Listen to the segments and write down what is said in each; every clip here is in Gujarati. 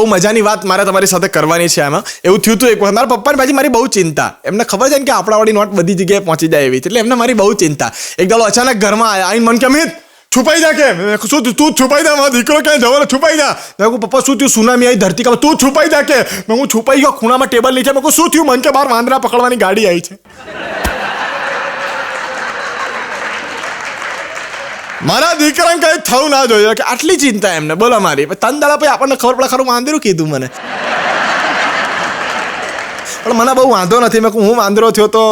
બહુ મજાની વાત મારે તમારી સાથે કરવાની છે આમાં. એવું થયું હતું એક વખત. મારા પપ્પાને પાછી મારી બહુ ચિંતા. એમને ખબર છે ને કે આપણાવાળી નોટ બધી જગ્યાએ પહોંચી જાય એવી. એટલે એમને મારી બહુ ચિંતા. એક દાડો અચાનક ઘરમાં આવ્યા આઈને મન કે, અમિત, છુપાઈ જા કેમ શું તું છુપાઈ જા, મારો દીકરો ક્યાં જવાનો? છુપાઈ જા. મેં કહું પપ્પા, શું થયું? સુનામી આવી, ધરતી કામ તું છુપાઈ જા કે. મેં હું છુપાઈ ગયો, ખૂણામાં ટેબલ નીચે. મેં કહું શું થયું? મન કે બહાર વાંદરા પકડવાની ગાડી આવી છે. મારા દીકરાને કઈ થવું ના જોઈએ કે આટલી ચિંતા એમને. બોલો મારી. તન દાડા પછી આપણને ખબર પડે ખરું વાંદરું કીધું મને. પણ મને બહુ વાંધો નથી. મેં હું વાંદરો થયો તો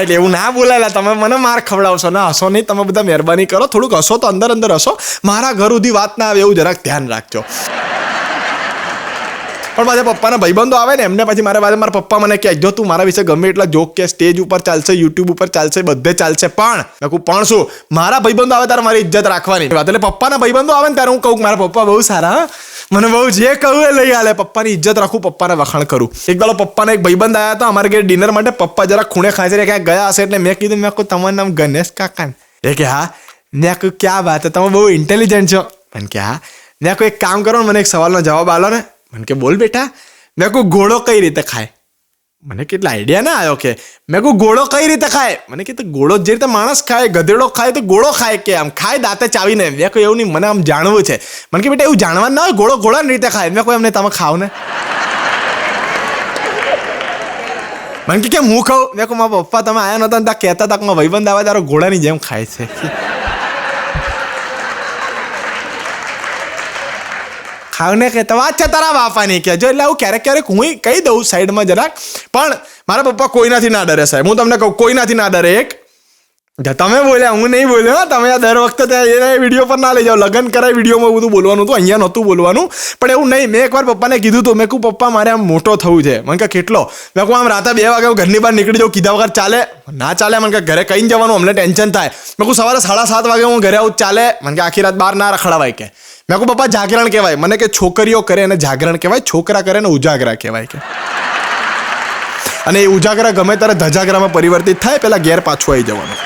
એટલે એવું ના બોલાયેલા. તમે મને માર ખવડાવશો. ના, હસો નહીં. તમે બધા મહેરબાની કરો. થોડુંક હસો તો, અંદર અંદર હસો. મારા ઘર સુધી વાત ના આવે એવું જરાક ધ્યાન રાખજો. પણ પાછા પપ્પાના ભાઈબંધો આવે ને, એમને પછી મારા પાસે મારા પપ્પા મને કહે, જો તું મારા વિશે ગમે એટલા જોક કે સ્ટેજ ઉપર ચાલશે યુટ્યુબ ઉપર ચાલશે, બધે ચાલશે, પણ મેં પણ શું? મારા ભાઈબંધો આવે ત્યારે મારી ઇજ્જત રાખવાની. વાત એટલે પપ્પાના ભાઈબંધો આવે ને ત્યારે હું કહું મારા પપ્પા બહુ સારા મને બહુ જે કહું એ લઈ આલે. પપ્પાની ઇજ્જત રાખું, પપ્પાને વખાણ કરું. એક દાડો પપ્પાને એક ભાઈબંધ આવ્યા હતા અમારે ઘેર ડિનર માટે. પપ્પા જરા ખૂણે ખાંચરે ક્યાંક ગયા હશે એટલે મેં કીધું, મેં કહું, તમારું નામ ગણેશ કાકા એ કે, હા. મેં કહ્યું ક્યાં વાત તમે બહુ ઇન્ટેલિજન્ટ છો. મને કે, હા. મેં કહું, એક કામ કરો ને, મને એક સવાલનો જવાબ આલો ને. મને કે, બોલ બેટા, મેં કહું ઘોડો કઈ રીતે ખાય? મને કેટલા આઈડિયા ના આવ્યો કે, મેં કહું ઘોડો કઈ રીતે ખાય? મને કીધું ઘોડો જે રીતે માણસ ખાય, ગધેડો ખાય, તો ઘોડો ખાય કે આમ, ખાય દાંતે ચાવીને. મેં કહ્યું, એવું નહીં, મને આમ જાણવું છે. મને કે, બેટા, એવું જાણવા ના હોય ઘોડો ઘોડાની રીતે ખાય. મેં કહ્યું એમને તમે ખાવ ને. મને કે, કેમ હું ખાઉં? મેં કહું મારા પપ્પા તમે આયા નતા ને ત્યાં કહેતા હતા કે મારા ભાઈબંધ આવે તારો ઘોડાની જેમ ખાય છે. ખાવને કે તો વાત છે તારા બાપાની, કે જો એટલે આવું ક્યારેક ક્યારેક હું કહી દઉં સાઈડમાં જરાક. પણ મારા પપ્પા કોઈનાથી ના ડરે સાહેબ. હું તમને કહું, કોઈનાથી ના ડરે એક. તમે બોલ્યા, હું નહીં બોલ્યો. તમે આ દર વખતે ત્યાં એ વીડિયો પર ના લઈ જાઓ. લગ્ન કરાય, વિડીયોમાં બધું બોલવાનું હતું અહીંયા નહોતું બોલવાનું. પણ એવું નહીં, મેં એકવાર પપ્પાને કીધું હતું, મેં કહું પપ્પા, મારે આમ મોટો થવું છે. મને કે કેટલો? મેં કહું, આમ રાતે બે વાગે હું ઘરની બહાર નીકળી જાઉં, કીધા વગર ચાલે. ના ચાલે, મને કે ઘરે કહીને જવાનું, અમને ટેન્શન થાય. મેં કહું, સવારે સાડા સાત વાગે હું ઘરે આવું, ચાલે. મને કે આખી રાત બહાર ના રખડાવાય, કે. મેં કહું પપ્પા જાગરણ કહેવાય. મને કે, છોકરીઓ કરે એને જાગરણ કહેવાય, છોકરા કરે ને ઉજાગરા કહેવાય કે. અને એ ઉજાગરા ગમે ત્યારે ધજાગરામાં પરિવર્તિત થાય, પેલા ઘેર પાછું આવી જવાનું.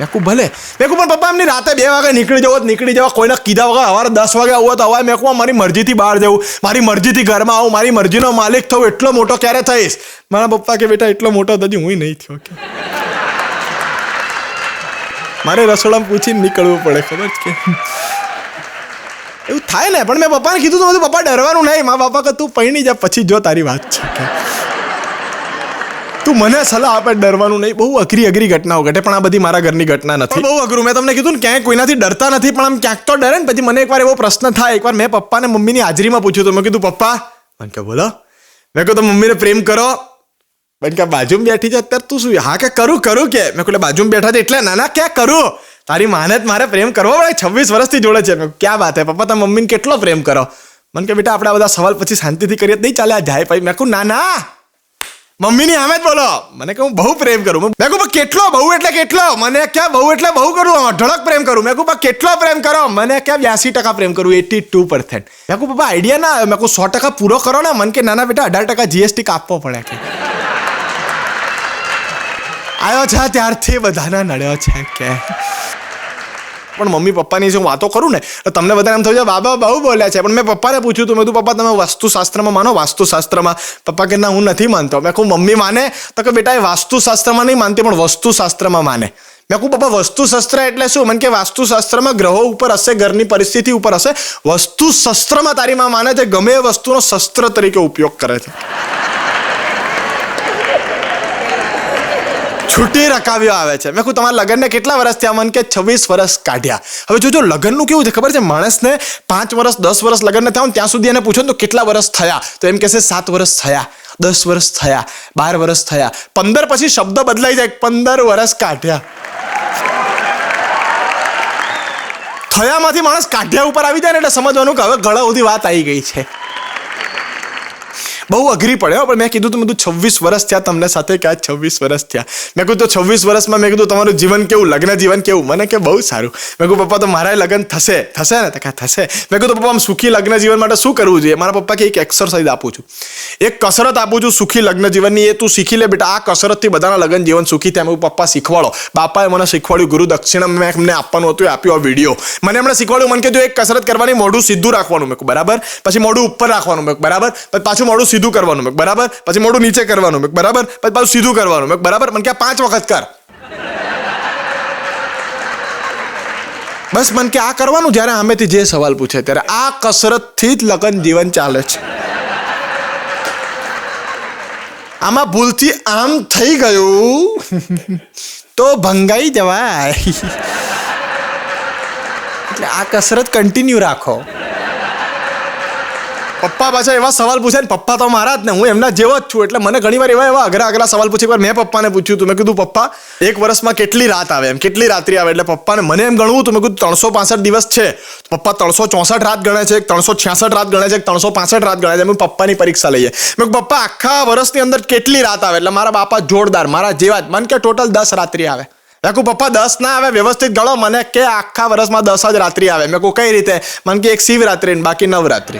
મેં કહું, ભલે. મેં કહું, પણ પપ્પા, એમની રાતે બે વાગે નીકળી જવો નીકળી જવા કોઈને કીધા વગર સવારે દસ વાગે આવો તો હવે મેં કહું મારી મરજીથી બહાર જવું, મારી મરજીથી ઘરમાં આવું, મારી મરજીનો માલિક થવું, એટલો મોટો ક્યારે થઈશ? મારા પપ્પા કે, બેટા, એટલો મોટો તો હજી હું નહીં થયો કે. મારે રસોડામાં પૂછીને નીકળવું પડે, ખબર કે? એવું થાય ને, પણ મેં પપ્પાને કીધું તો બધું પપ્પા, ડરવાનું નહીં મા બાપા કે તું પૈણી જા, પછી જો તારી વાત છે. તું મને સલાહ આપે, ડરવાનું નહીં. બહુ અઘરી અઘરી ઘટનાઓ ઘટે, પણ આ બધી મારા ઘરની ઘટના નથી. બહુ અઘરું. મેં તમને કીધું ને, ક્યાંય કોઈનાથી ડરતા નથી, પણ આમ ક્યાંક તો ડરે ને, પછી મને એકવાર એવો પ્રશ્ન થાય. એકવાર મેં પપ્પાને મમ્મીની હાજરીમાં પૂછ્યું તો મેં કીધું, પપ્પા. મને કે, બોલો. મેં કહ્યું તો મમ્મીને પ્રેમ કરો. બેન કે બાજુમાં બેઠી છે, અત્યારે તું શું હા કે કરું કરું કે? મેં કહ્યું બાજુમાં બેઠા છે એટલે? ના ના, ક્યાં કરું? તારી માને મારે પ્રેમ કરવો પડે છવ્વીસ વર્ષથી જોડે છે. ક્યાં વાત હે? પપ્પા તમે મમ્મીને કેટલો પ્રેમ કરો? મને કે બેટા, આપણે બધા સવાલ પછી શાંતિથી કરીએ, નહીં ચાલે, આ જાય ભાઈ મેં કહું ના ના, મમ્મીની આમે જ બોલો. મને કહું બહુ પ્રેમ કરું. મેં કહું કેટલો? બહુ એટલે કેટલો? મને ક્યાં બહુ એટલે બહુ કરું અઢળક પ્રેમ કરું. મેં કહું કેટલો પ્રેમ કરો? મને ક્યાં બ્યાસી ટકા પ્રેમ કરું, એટી ટુ પરસેન્ટ. મેં કહું પપ્પા આઈડિયા ના. આવ્યો મેં કહું સો ટકા પૂરો કરો ને. મને કે નાના બેટા, અઢાર ટકા જીએસટી કાપવો પડે. કે આવ્યો છે ત્યારથી બધાના નડ્યો છે કે. પણ મમ્મી પપ્પાની જે હું વાતો કરું ને, તો તમને બધાને એમ થયું છે બાબા, બહુ બોલ્યા છે. પણ મેં પપ્પાને પૂછ્યું હતું મેં કીધું, પપ્પા, તમે વાસ્તુશાસ્ત્રમાં માનો, વાસ્તુશાસ્ત્રમાં. પપ્પા કે, ના, હું નથી માનતો. મેં કહું મમ્મી માને? તો કે, બેટા, એ વાસ્તુશાસ્ત્રમાં નહીં માનતી, પણ વસ્તુશાસ્ત્રમાં માને. મેં કહું પપ્પા, વસ્તુશાસ્ત્ર એટલે શું? મને કે, વાસ્તુશાસ્ત્રમાં ગ્રહો ઉપર હશે, ઘરની પરિસ્થિતિ ઉપર હશે. વસ્તુશાસ્ત્રમાં તારી માં માને છે, ગમે એ વસ્તુનો શસ્ત્ર તરીકે ઉપયોગ કરે છે. છૂટી રકાવ્યો આવે છે. મેં કહું તમારા લગ્નને કેટલા વર્ષ થયા? મન કે છવ્વીસ વર્ષ કાઢ્યા. હવે જોજો, લગ્નનું કેવું છે ખબર છે? માણસને પાંચ વર્ષ દસ વર્ષ લગ્ન થયા ત્યાં સુધી એને પૂછો ને તો કેટલા વર્ષ થયા? તો એમ કહેશે, સાત વર્ષ થયા, દસ વર્ષ થયા, બાર વર્ષ થયા. પંદર પછી શબ્દ બદલાઈ જાય, પંદર વર્ષ કાઢ્યા. થયામાંથી માણસ કાઢ્યા ઉપર આવી જાય ને એટલે સમજવાનું કે હવે ગળા સુધી વાત આવી ગઈ છે. બહુ અઘરી પડે પણ મેં કીધું તું છવ્વીસ વર્ષ થયા તમને સાથે ક્યાં છવ્વીસ વર્ષ થયા. મેં કીધું તો છવ્વીસ વર્ષમાં મેં કીધું તમારું જીવન કેવું, લગ્ન જીવન કેવું? મને કે બહુ સારું. મેં કીધું, પપ્પા, તો મારા લગ્ન થશે. થશે ને? તો કે, થશે. મેં કીધું, પપ્પા, આમ સુખી લગ્ન જીવન માટે શું કરવું જોઈએ? મારા પપ્પા, કે એક એક્સરસાઇઝ આપું છું. એક કસરત આપું છું સુખી લગ્ન જીવનની. એ તું શીખી લે બેટા. આ કસરતથી બધાના લગ્ન જીવન સુખી થાય. મેં પપ્પા, શીખવાડો. બાપાએ મને શીખવાડ્યું, ગુરુ, દક્ષિણા, મેં એમને આપવાનું હતું આપ્યો આ વીડિયો. મને એમણે શીખવાડ્યું, મને કીધું, એક કસરત કરવાની મોઢું સીધું રાખવાનું. મેં બરાબર? પછી મોઢું ઉપર રાખવાનું. મેં બરાબર? પાછું મોઢું સીધું કરવાનું મેં. બરાબર? પછી મોઢું નીચે કરવાનું મેં. બરાબર? પછી પાછું સીધું કરવાનું મેં. બરાબર? મને કે પાંચ વખત કર. બસ મને કે આ કરવાનું? જ્યારે આમેથી જે સવાલ પૂછે ત્યારે આ કસરતથી જ લગ્ન જીવન ચાલે છે. આમાં ભૂલથી આમ થઈ ગયું તો ભંગાઈ જવાય. એટલે આ કસરત કન્ટિન્યુ રાખો. પપ્પા પાછા એવા સવાલ પૂછે ને પપ્પા તો મારા જ ને, હું એમના જેવો જ છું. એટલે મને ઘણી વાર એવા એવા અઘરા અઘરા સવાલ પૂછે, એકવાર મેં પપ્પાને પૂછ્યું હતું મેં કીધું, પપ્પા, એક વર્ષમાં કેટલી રાત આવે? એમ, કેટલી રાત્રિ આવે? એટલે પપ્પાને મને એમ ગણવું હતું. મેં કીધું, ત્રણસો પાસઠ દિવસ છે. પપ્પા, ત્રણસો ચોસઠ રાત ગણે છે, ત્રણસો છ્યાસઠ રાત ગણે છે, ત્રણસો પાસઠ રાત ગણે છે. અમે પપ્પાની પરીક્ષા લઈએ. મેં પપ્પા, આખા વર્ષની અંદર કેટલી રાત આવે? એટલે મારા બાપા, જોરદાર, મારા જેવા જ. મને કે, ટોટલ દસ રાત્રિ આવે. મેં કહું પપ્પા, દસ ના આવે, વ્યવસ્થિત ગણો. મને કે, આખા વર્ષમાં દસ જ રાત્રિ આવે. મેં કહું કઈ રીતે? મને કે, એક શિવરાત્રિ બાકી નવરાત્રિ.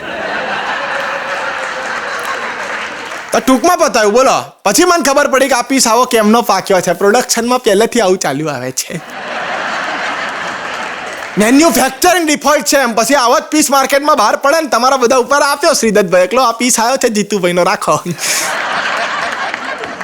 ટૂંકમાં બતાવ્યું બોલો. પછી મને ખબર પડી કે આ પીસ આવો કેમનો પાક્યો છે. પ્રોડક્શનમાં પહેલેથી આવું ચાલ્યું આવે છે. મેન્યુફેક્ચરિંગ ડિફોલ્ટ છે એમ. પછી આવો જ પીસ માર્કેટમાં બહાર પડે ને તમારા બધા ઉપર આપ્યો, શ્રીદત્તભાઈ. એકલો આ પીસ આવ્યો છે જીતુભાઈનો. રાખો.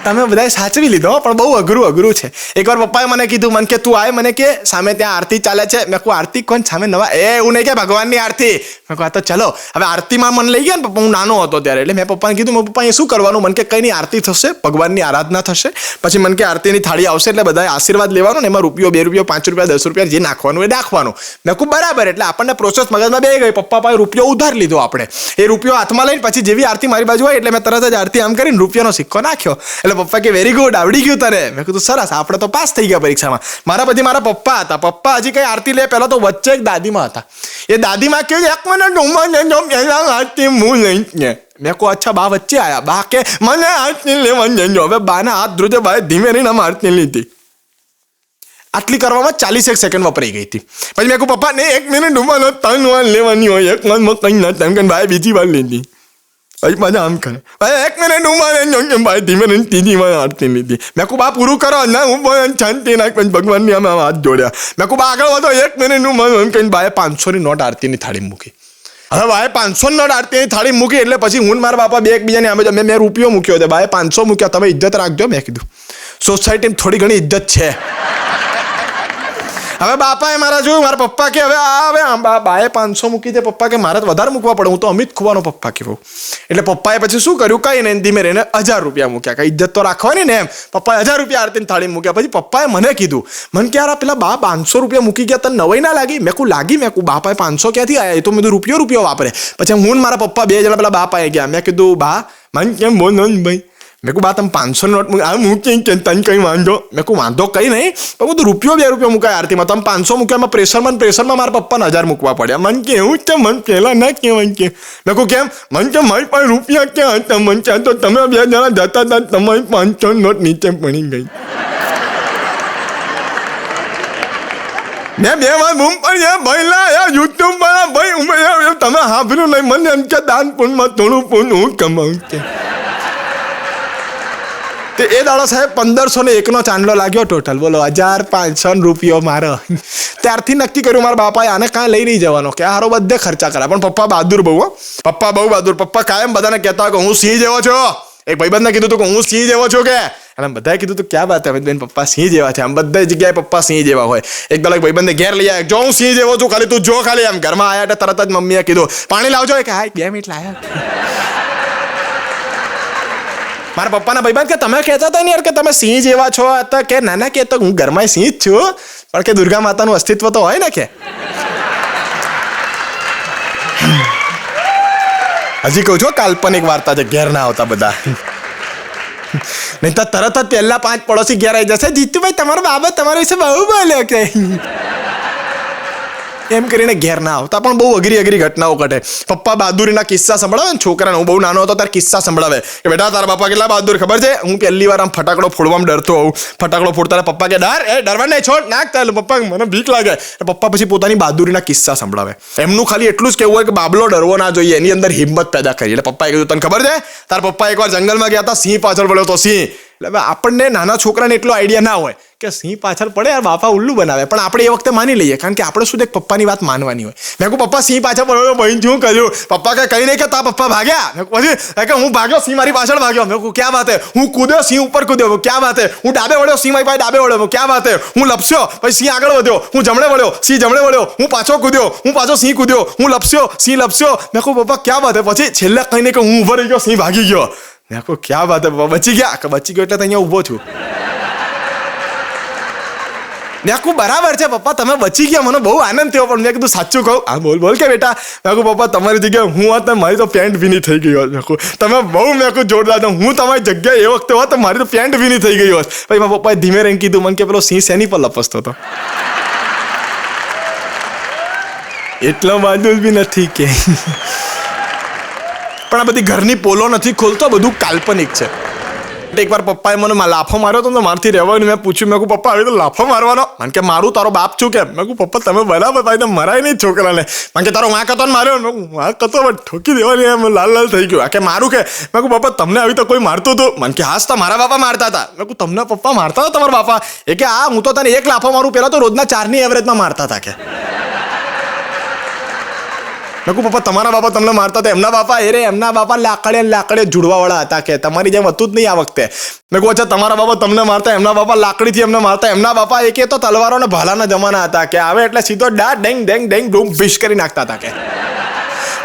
તમે બધાએ સાચવી લીધો પણ બહુ અઘરું અઘરું છે. એકવાર પપ્પાએ મને કીધું, મને કે તું આય મને કે, સામે ત્યાં આરતી ચાલે છે. મેં કહું આરતી કોણ? સામે નવા એ, એવું નહીં કે ભગવાનની આરતી. મેં કહું તો ચલો, હવે આરતીમાં મને લઈ ગયા ને, પપ્પા હું નાનો હતો ત્યારે, એટલે મેં પપ્પાને કીધું મેં પપ્પા એ શું કરવાનું? મને કે કઈ નહીં, આરતી થશે, ભગવાનની આરાધના થશે. પછી મને કે, આરતીની થાળી આવશે, એટલે બધાએ આશીર્વાદ લેવાનો ને એમાં રૂપિયો, બે રૂપિયો, પાંચ રૂપિયા, દસ રૂપિયા જે નાખવાનું એ નાખવાનું. મેં કહું બરાબર. એટલે આપણને પ્રોસેસ મગજમાં બે ગઈ. પપ્પા પાસે રૂપિયો ઉધાર લીધો આપણે. એ રૂપિયો હાથમાં લઈને પછી જેવી આરતી મારી બાજુ હોય એટલે મેં તરત જ આરતી આમ કરીને રૂપિયાનો સિક્કો નાખ્યો. એટલે પપ્પા કે વેરી ગુડ આવડી ગયું તને. મેં કીધું, સરસ, આપણે તો પાસ થઈ ગયા પરીક્ષામાં. મારા પછી મારા પપ્પા હતા. પપ્પા હજી કંઈ આરતી લે, પહેલાં તો વચ્ચે એક દાદીમાં હતા. એ દાદીમાં કેવું એક મિનિટ ઉંમર પહેલાં આરતી હું લઈ ને. મેં કહું, અચ્છા, બા વચ્ચે આયા. બા કે, મને આરતી લેવાની જજો હવે બાના હાથ ધ્રુજે ભાઈ ધીમે રહીને આરતી લીધી. આટલી કરવામાં ચાલીસ એક સેકન્ડ વપરાઈ ગઈ હતી. પછી મેં કહું, પપ્પા, ને એક મિનિટ ઉંમર ત્રણ વાર લેવાની હોય. એક વાર કંઈ ના તેમ કે ભાઈ બીજી વાર લીધી. પછી મજા આમ ભાઈ એક મિનિટ હું મારે ભાઈ ધીમે રહીને ત્રીજી વાર આરતી લીધી મેં કહું બા પૂરું કરો ના હું શાંતિ નાખ પછી ભગવાનની આમ હાથ જોડ્યા મેં કહું બા આગળ વધો એક મિનિટ હું મારું એમ કહીને બાએ પાંચસોની નોટ આરતીની થાળી મૂકી હવે બાએ પાંચસો નોટ આરતીની થાળી મૂકી એટલે પછી હું મારા બાપા બે એકબીજાને આમે મેં મેં રૂપિયો મૂક્યો હતો બાએ પાંચસો મૂક્યા તમે ઇજ્જત રાખજો મેં કીધું સોસાયટીમાં થોડી ઘણી ઇજ્જત છે હવે બાપાએ મારા જોયું મારા પપ્પા કે, હવે આ, હવે બાએ પાંચસો મૂકી દે પપ્પા કે, મારે તો વધારે મૂકવા પડે. હું તો અમિત ખુવાનો પપ્પા કેવો એટલે પપ્પાએ પછી શું કર્યું? કઈ નહીં, ધીમે રહીને હજાર રૂપિયા મૂક્યા. કઈ ઇજ્જત તો રાખવાની ને એમ. પપ્પાએ હજાર રૂપિયા આરતીની થાળી મૂક્યા. પછી પપ્પાએ મને કીધું, મને કે યાર પેલા બા પાંચસો રૂપિયા મૂકી ગયા, તને નવાઈ ના લાગી? મેં કહું લાગી મેં કહું બાપાએ પાંચસો ક્યાંથી આવ્યા એ તો મેં રૂપિયો રૂપિયો વાપરે. પછી હું મારા પપ્પા બે જણા પેલા બાપાએ ગયા. મેં કીધું, બા, મને કેમ બોલ ભાઈ મેં કહું બા, તમે પાંચસો નોટ આ મૂકી કે તને કંઈ વાંધો? મેં કહું વાંધો કંઈ નહીં, પણ હું તો રૂપિયો બે રૂપિયો મૂકાય આરતીમાં. તમે પાંચસો મૂક્યા પ્રેશરમાં પ્રેશરમાં મારા પપ્પાને હજાર મૂકવા પડ્યા. મન કે એવું કે છે, મને પહેલાં ના કહેવાય કે. મેં કહું કેમ? મન કે, મારી પાસે રૂપિયા ક્યાં હતા? મન ક્યાં તો તમે બે જણા જતા હતા, તમારી પાંચસો નોટ નીચે પડી ગઈ. મેં બે વાર બૂમ પડી એ યુટ્યુબ વાળા ભાઈ તમે હાંભર્યું નહીં. મને એમ કે દાન પુણ્યમાં થોડું પૂન હું કમાવું કે. તે એ દાડો સાહેબ પંદરસો ને એકનો ચાંદલો લાગ્યો ટોટલ બોલો, હજાર પાંચસો રૂપિયો મારો. ત્યારથી નક્કી કર્યું મારા બાપાએ આને કાંઈ લઈ નહીં જવાનો, કે હારો બધે ખર્ચા કરા પણ પપ્પા બહાદુર બહુ પપ્પા બહુ બહાદુર. પપ્પા કાયમ બધાને કહેતા કે હું સિંહ જેવો છો. એક ભાઈબંધને કીધું હતું કે હું સિંહ જેવો છું કે? અને બધાએ કીધું તું, ક્યાં વાત હવે બેન પપ્પા સિંહ જેવા છે. આમ બધા જગ્યાએ પપ્પા સિંહ જેવા હોય. એક દલાક ભાઈબંધને ઘેર લઈ આવ્યા જો હું સિંહ જેવો છું, ખાલી તું જો ખાલી. એમ ઘરમાં આવ્યા તરત જ મમ્મીએ કીધું, પાણી લાવજો. કે હા બે મિનિટ લાયા. મારા પપ્પાના ભાઈબંધ કે તમે કહેતા હતા ને યાર કે તમે સિંહ જેવા છો હતા કે ના ના, કે તો હું ઘરમાં સિંહ જ છું. પણ કે દુર્ગા માતાનું અસ્તિત્વ તો હોય ને કે? હજી કહું છું કાલ્પનિક વાર્તા છે, ઘેર ના આવતા બધા. નહીં તો તરત જ પહેલા પાંચ પડોશી ઘેર આવી જશે. જીતુભાઈ, તમારો બાબત તમારા વિશે બહુ બોલ્યો કે. એમ કરીને ઘેર ના આવતા. પણ બહુ અઘરી અઘરી ઘટનાઓ ઘટે. પપ્પા બહાદુરીના કિસ્સા સંભળાવે ને? છોકરાને હું બહુ નાનો હતો, ત્યારે કિસ્સા સંભળાવે. કે બેટા, તારા પપ્પા કેટલા બહાદુર, ખબર છે? હું પહેલી વાર આમ ફટાકડો ફોડવામાં ડરતો હોઉં. ફટાકડો ફોડતા પપ્પા કે, ડર, એ ડરવા નહીં, છોડ, નાખ તારે. પપ્પા મને બીક લાગે. પપ્પા પછી પોતાની બહાદુરીના કિસ્સા સંભળાવે. એમનું ખાલી એટલું જ કહેવું હોય કે, બાબલો ડરવો ના જોઈએ, એની અંદર હિંમત પેદા કરી. એટલે પપ્પાએ કીધું, તને ખબર છે? તારા પપ્પા એકવાર જંગલમાં ગયા હતા, સિંહ પાછળ પડ્યો તો સિંહ. એટલે હવે આપણને નાના છોકરાને એટલો આઈડિયા ના હોય કે સિંહ પાછળ પડે યાર બાપા ઉલ્લુ બનાવે. પણ આપણે એ વખતે માની લઈએ, કારણ કે આપણે શું એક પપ્પાની વાત માનવાની હોય. મેં કહું પપ્પા, સિંહ પાછળ પડ્યો બહેન, શું કર્યું? પપ્પા કે કઈ નહીં કે તા પપ્પા ભાગ્યા. મેં પછી કે હું ભાગ્યો, સિંહ મારી પાછળ ભાગ્યો. મેં કહું ક્યાં વાત હે? હું કૂદ્યો, સિંહ ઉપર કૂદ્યો. ક્યાં વાત હે? હું ડાબે વળ્યો, સિંહ મારી પાસે ડાબે વળ્યો. ક્યાં વાત હે? હું લપસ્યો. પછી સિંહ આગળ વધ્યો. હું જમણે વળ્યો, સિંહ જમણે વળ્યો. હું પાછો કૂદ્યો. હું પાછો સિંહ કૂદ્યો. હું લપસ્યો, સિંહ લપસ્યો. મેં કહું પપ્પા, ક્યાં વાત હે? પછી છેલ્લે કહીને કે હું ઊભો રહી ગયો, સિંહ ભાગી ગયો. મેં કહું ક્યાં વાત બચી ગયા બચી ગયો એટલે તો અહીંયા ઊભો છું મેં આખું બરાબર છે પપ્પા તમે બચી ગયા મને બહુ આનંદ થયો પણ મેં કીધું સાચું કહું હા બોલ બોલ કે બેટા મેં આખું પપ્પા તમારી જગ્યાએ હું હોત મારી તો પેન્ટ ભીની થઈ ગઈ હોત મેં તમે બહુ મેં આખું જોરદાર. હું તમારી જગ્યાએ એ વખતે હોત તો મારી તો પેન્ટ ભીની થઈ ગઈ હોત પછી મારા પપ્પાએ ધીમે રહીને કીધું મને કે પેલો સિંહ શેની પર લપસતો હતો એટલો બાજુ બી નથી કે પણ આ બધી ઘરની પોલો નથી ખોલતો, બધું કાલ્પનિક છે. એકવાર પપ્પાએ મને લાફો માર્યો તો મારથી રહેવાનું મેં પૂછ્યું, મેં કહું પપ્પા, આવી તો લાફો મારવાનો? મને કે, મારું તારો બાપ છું કેમ? મેં કહું પપ્પા, તમે બરાબર ભાઈ મરાય નહીં છોકરાને. મને કે, તારો વાંક હતો ને માર્યો? મેં વાંક હતો પણ ઠોકી દેવાની એમ, લાલ લાલ થઈ ગયું. આ કે, મારું કે? મેં કહું પપ્પા, તમને આવી તો કોઈ મારતું હતું? મને કે હાસ તો મારા બાપા મારતા હતા. મેં કહું તમને પપ્પા મારતા હતા તમારા બાપા? એ કે આ હું તો તને એક લાફો મારું પહેલાં તો રોજના ચારની એવરેજમાં મારતા હતા કે. કહું પપ્પા, તમારા બાપા તમને મારતા હતા એમના બાપા એ એમના બાપા લાકડે લાકડે જુડવાવાળા હતા કે તમારી જેમ હતું જ નહીં આ વખતે. મેં કહું અચ્છા, તમારા બાપા તમને મારતા, એમના બાપા લાકડીથી એમને મારતા, એમના બાપા એક કે તો તલવારો અને ભાલાના જમાના હતા કે આવે એટલે સીધો ડા, ડેંગ ડેંગ ડેંગ ડૂમ ભીશ કરી નાખતા હતા કે.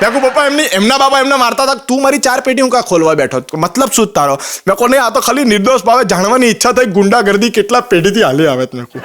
મેં પપ્પા, એમની, એમના બાપા એમને મારતા હતા, તું મારી ચાર પેટી હું કા ખોલવા બેઠો? મતલબ શું તારો? મેં કહું નહીં, આ તો ખાલી નિર્દોષ ભાવે જાણવાની ઈચ્છા થઈ, ગુંડાગર્દી કેટલા પેઢીથી હાલી આવે મેં કહું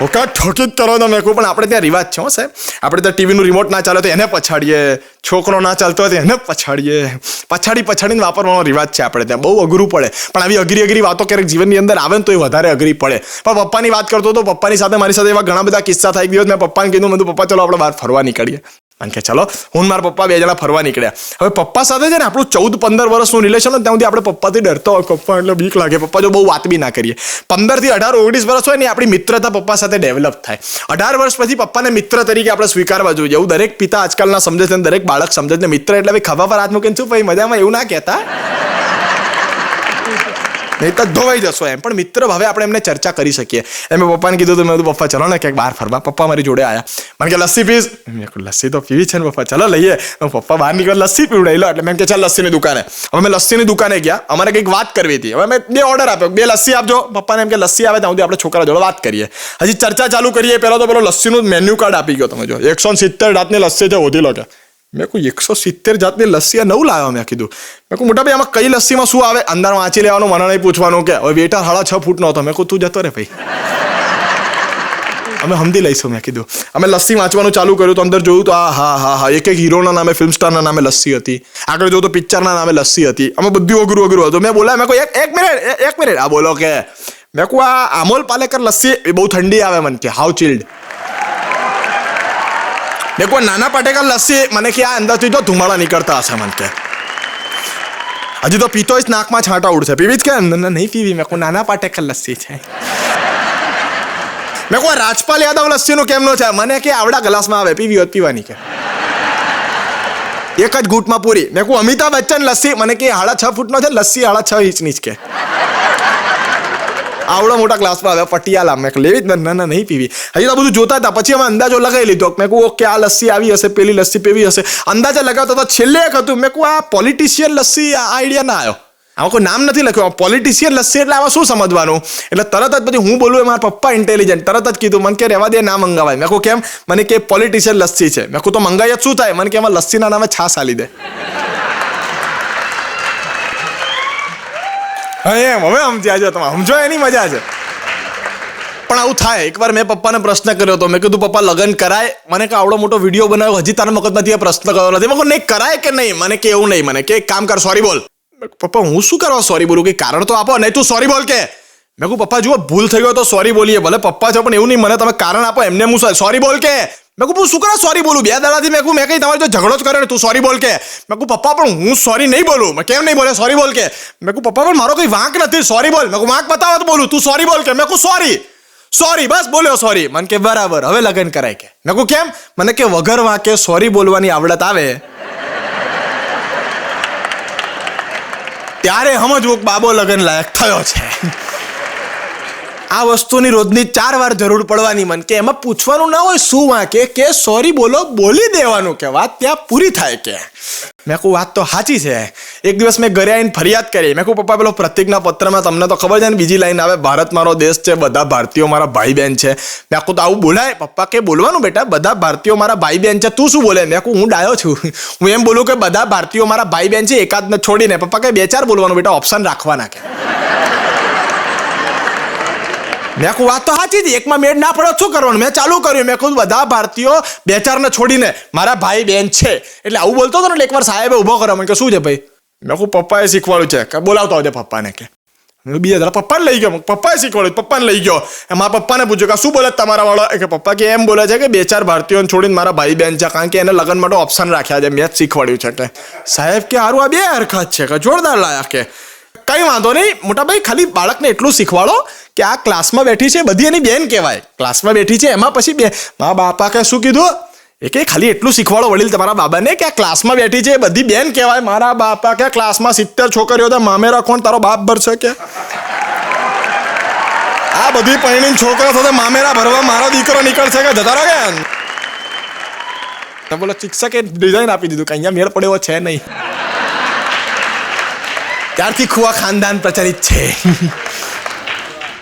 ઓકા, ઠોકી જ કરો તો મેં કહું પણ આપણે ત્યાં રિવાજ છે સાહેબ. આપણે ત્યાં ટીવીનું રિમોટ ના ચાલે તો એને પછાડીએ. છોકરો ના ચાલતો હોય તો એને પછાડીએ. પછાડી પછાડીને વાપરવાનો રિવાજ છે આપણે ત્યાં. બહુ અઘરું પડે. પણ આવી અઘરી અઘરી વાતો ક્યારેક જીવનની અંદર આવે ને તો એ વધારે અઘરી પડે. પણ પપ્પાની વાત કરતો તો પપ્પાની સાથે મારી સાથે એવા ઘણા બધા કિસ્સા થાય. એક દિવસ મેં પપ્પાને કીધું, મેં પપ્પા, ચલો આપણે બહાર ફરવા નીકળીએ. કારણ કે ચલો, હું મારા પપ્પા બે જણા ફરવા નીકળ્યા. હવે પપ્પા સાથે છે ને આપણું ચૌદ પંદર વર્ષનું રિલેશન હોય ત્યાં સુધી આપણે પપ્પાથી ડરતો હોય, પપ્પા એટલે બીક લાગે. પપ્પા જો બહુ વાત બી ના કરીએ. પંદરથી અઢાર, ઓગણીસ વર્ષ હોય ને આપણી મિત્રતા પપ્પા સાથે ડેવલપ થાય. અઢાર વર્ષ પછી પપ્પાને મિત્ર તરીકે આપણે સ્વીકારવા જોઈએ. એવું દરેક પિતા આજકાલના સમજે છે દરેક બાળક સમજે છે મિત્ર એટલે ભાઈ ખભા પર હાથ મૂકીને શું ભાઈ, મજામાં? એવું ના કહેતા? નહીં તો ધોવાઈ જશો એમ. પણ મિત્ર ભાવે આપણે એમને ચર્ચા કરી શકીએ. એમ મેં પપ્પાને કીધું તો, મેં કીધું, પપ્પા, ચલો ને ક્યાંક બહાર ફરવા. પપ્પા મારી જોડે આવ્યા મને કે, લસ્સી પીસ. મેં કીધું, લસ્સી તો પીવી છે ને પપ્પા, ચલો લઈએ. તો પપ્પા બહાર નીકળે લસ્સી પીવડાવી લો. એટલે મેં કે, ચાલ લસ્સીની દુકાને. હવે મેં લસ્સીની દુકાને ગયા. અમારે કંઈક વાત કરવી હતી. હવે મેં બે ઓર્ડર આપ્યો. બે લસ્સી આપજો. પપ્પાને એમ કે, લસ્સી આવે ત્યાં સુધી આપણે છોકરા જોડે વાત કરીએ. હજી ચર્ચા ચાલુ કરીએ. પહેલાં તો પેલો લસ્સીનું મેન્યુ કાર્ડ આપી ગયો તમે જો. એકસો સિત્તેર જાતની લસ્સી છે, ઓધી લો કે. મેં કોઈ એકસો સિત્તેર જાતની લસ્સી આ નવું લાવ્યા, મેં કીધું. મેં કહું મોટા ભાઈ, આમાં કઈ લસ્સીમાં શું આવે? અંદર વાંચી લેવાનું, મને નહીં પૂછવાનું કે, હવે વેટર સાડા છ ફૂટનો હતો. મેં કહું તું જતો રે ભાઈ. અમે સમજી લઈશું, મેં કીધું. અમે લસ્સી વાંચવાનું ચાલુ કર્યું તો અંદર જોયું તો, આ, હા હા હા એક એક હીરોના નામે ફિલ્મ સ્ટારના નામે લસ્સી હતી. આગળ જોયું તો પિક્ચરના નામે લસ્સી હતી. અમે બધું અઘરું અઘરું હતું. મેં બોલાય મેં કહું એક એક મિનિટ એક મિનિટ આ બોલો કે, મેં કહું આ આમોલ પાલેકર લસ્સી, એ બહુ ઠંડી આવે મને કે હાવ ચિલ્ડ કોઈ નાના પાટેકર લસ્સી મને કે આ અંદરથી જો ધુમાડા નીકળતા હશે મને કે હજી તો પીતો જ નાકમાં છાંટા ઉડશે પીવી જ કે "ન- ન- નહીં પીવી મેં કોઈ નાના પાટેકર લસ્સી છે મેં કોઈ રાજપાલ યાદવ લસ્સીનું કેમનો છે મને કે આવડા ગ્લાસમાં આવે પીવી હોત પીવાની કે એક જ ઘૂંટમાં પૂરી મેં કહું અમિતાભ બચ્ચન લસ્સી મને કે હાડા છ ફૂટનો છે લસ્સી હાડા છ ઇંચની જ કે આવડો મોટા ક્લાસમાં આવ્યા, પટિયાલા. મેં લેવી જ ના ના નહીં પીવી. હજી તો બધું જોતા હતા. પછી અમે અંદાજો લગાવી લીધો. મેં કહું ઓકે, આ લસ્સી આવી હશે, પેલી લસ્સી પેવી હશે. અંદાજા લગાવતા તો છેલ્લે એક હતું. મેં કહું આ પોલિટિશિયન લસ્સી આ આઈડિયા ના આવ્યો. આમાં કોઈ નામ નથી લખ્યું. પોલિટિશિયન લસ્સી એટલે આવા શું સમજવાનું? એટલે તરત જ પછી હું બોલું મારા પપ્પા ઇન્ટેલિજન્ટ તરત જ કીધું, મને કે રહેવા દે, ના મંગાવાય. મેં કહું કેમ? મને કે પોલિટિશિયન લસ્સી છે. મેં કહું તો મંગાઈ જ શું થાય? મને કે, એમાં લસ્સીના નામે છાસ આલી દે. એમ. હવે સમજ્યા છો તમે સમજો એની મજા છે. પણ આવું થાય. એકવાર મેં પપ્પાને પ્રશ્ન કર્યો હતો મેં કીધું, પપ્પા, લગ્ન કરાય. મને કે, આવડો મોટો વીડિયો બનાવ્યો. હજી તારા મગજમાંથી એ પ્રશ્ન કર્યો નથી. મને નહીં, કરાય કે નહીં? મને કે, એવું નહીં. મને કે કામ કર સોરી બોલ. પપ્પા, હું શું કરવા સોરી બોલું? કે કારણ તો આપો? નહીં, તું સોરી બોલ કે. મેં કહું પપ્પા, જુઓ, ભૂલ થઈ ગયો તો સોરી બોલીએ. ભલે પપ્પા છો, પણ એવું નહીં. મને તમે કારણ આપો, એમને હું સોરી બોલ કે. મેં કહું શું કરે સોરી બોલું. બે દાડાથી મેં કહું મેં કઈ તમારી જો ઝઘડો જ કર્યો ને તું સોરી બોલ કે. મેં કહું પપ્પા, પણ હું સોરી નહીં બોલું. મેં કેમ નહીં બોલે સોરી બોલ કે. મેં કહું પપ્પા, પણ મારો કોઈ વાંક નથી. સોરી બોલ. મેં કહું વાંક બતાવો તો બોલું. તું સોરી બોલ કે. મેં કહું સોરી સોરી બસ બોલ્યો સોરી મને કે, બરાબર, હવે લગ્ન કરાય કે. મેં કહું કેમ? મને કે, વગર વાંકે સોરી બોલવાની આવડત આવે. ત્યારે સમજવું બાબો લગ્ન લાયક થયો છે. આ વસ્તુની રોજની ચાર વાર જરૂર પડવાની મન કે એમાં પૂછવાનું ના હોય શું વાંકે કે સોરી બોલો, બોલી દેવાનું કે વાત ત્યાં પૂરી થાય કે. મેં કહું, વાત તો સાચી છે. એક દિવસ મેં ઘરે આવીને ફરિયાદ કરી. મેં કહું, પપ્પા, પેલો પ્રતિજ્ઞા પત્રમાં તમને તો ખબર છે ને, બીજી લાઈન આવે, ભારત મારો દેશ છે, બધા ભારતીયો મારા ભાઈ બહેન છે. મેં કહું, તો આવું બોલાય, પપ્પા, કે બોલવાનું બેટા? બધા ભારતીયો મારા ભાઈ બહેન છે, તું શું બોલે? મેં કહું, હું ડાયો છું. હું એમ બોલું કે, બધા ભારતીયો મારા ભાઈ બહેન છે એકાદને છોડીને, પપ્પા કે બે ચાર બોલવાનું બેટા ઓપ્શન રાખવાના કે. મેં કહું, વાત તો સાચી હતી. એકમાં મેળ ના પડ્યો શું કરવાનું? મેં ચાલુ કર્યું. મેં કહું, બધા ભારતીયો બે ચારને છોડીને મારા ભાઈ બહેન છે. એટલે આવું બોલતો હતો ને એક એકવાર સાહેબે ઊભો કર્યો. મને કે શું છે ભાઈ? મેં કહું, પપ્પાએ શીખવાડ્યું છે. કે બોલાવતો આવજે પપ્પાને કે. બીજા દાડા પપ્પાને લઈ ગયો. પપ્પાએ શીખવાડ્યું પપ્પાને લઈ ગયો. એ મારા પપ્પાને પૂછ્યું કે શું બોલે તમારા વાળો? કે, પપ્પા કે એમ બોલે છે કે બે ચાર ભારતીયોને છોડીને મારા ભાઈ બહેન છે, કારણ કે એને લગ્ન માટે ઓપ્શન રાખ્યા છે. મેં જ શીખવાડ્યું છે કે. સાહેબ કે, હારું, આ બે હરખા છે કે, જોરદાર લાયા કે. કઈ વાંધો નહીં. મોટાભાઈ ખાલી બાળકને એટલું શીખવાડો કે આ ક્લાસમાં બેઠી છે બધી એની બેન કહેવાય. ક્લાસમાં બેઠી છે, એમાં પછી બે મારા બાપા કે શું કીધું? એ કે ખાલી એટલું શીખવાડો વડીલ તમારા બાબાને કે આ ક્લાસમાં બેઠી છે, બધી બેન કહેવાય. મારા બાપા કે ક્લાસમાં સિત્તેર છોકરીઓ હતા મામેરા કોણ તારો બાપ ભરશે કે? આ બધી પૈણી છોકરા સાથે મામેરા ભરવા મારો દીકરો નીકળશે કે જતા રહો કે? બોલો, શિક્ષકે ડિઝાઇન આપી દીધું કે અહીંયા મેળ પડ્યો છે નહીં. ત્યારથી ખુવા ખાનદાન પ્રચલિત છે.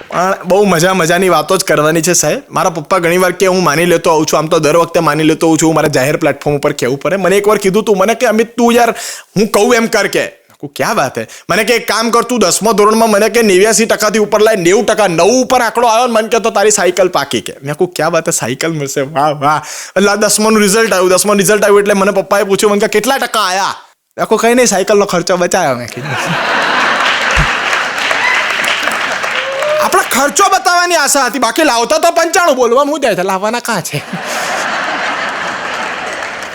પણ બહુ મજા મજાની વાતો જ કરવાની છે સાહેબ. મારા પપ્પા ઘણી વાર કે હું માની લેતો આવું છું, આમ તો દર વખતે માની લેતો હોઉં છું મારે જાહેર પ્લેટફોર્મ ઉપર કહેવું પડે. મને એકવાર કીધું તું, મને કે અમિત, તું યાર, હું કહું એમ કર કે. ક્યાં વાત હે? મને કે, એક કામ કર, તું દસમા ધોરણમાં મને કે નેવ્યાસી ટકાથી ઉપર લાય, નેવું ટકા નવ ઉપર આંકડો આવ્યો મને કે તો તારી સાયકલ પાકી કે. મેં કહું ક્યાં વાત હે? સાયકલ મળશે. વાહ વાહ. એટલે દસમાનું રિઝલ્ટ આવ્યું. દસમાનું રિઝલ્ટ આવ્યું એટલે મને પપ્પાએ પૂછ્યું, મને કે કેટલા ટકા આયા? કહું કઈ નહીં, સાયકલનો ખર્ચો બચાવ્યો મેં કીધું. આપણે ખર્ચો બતાવવાની આશા હતી, બાકી લાવતા તો પંચાણું બોલવા હું જાય લાવવાના કાં છે?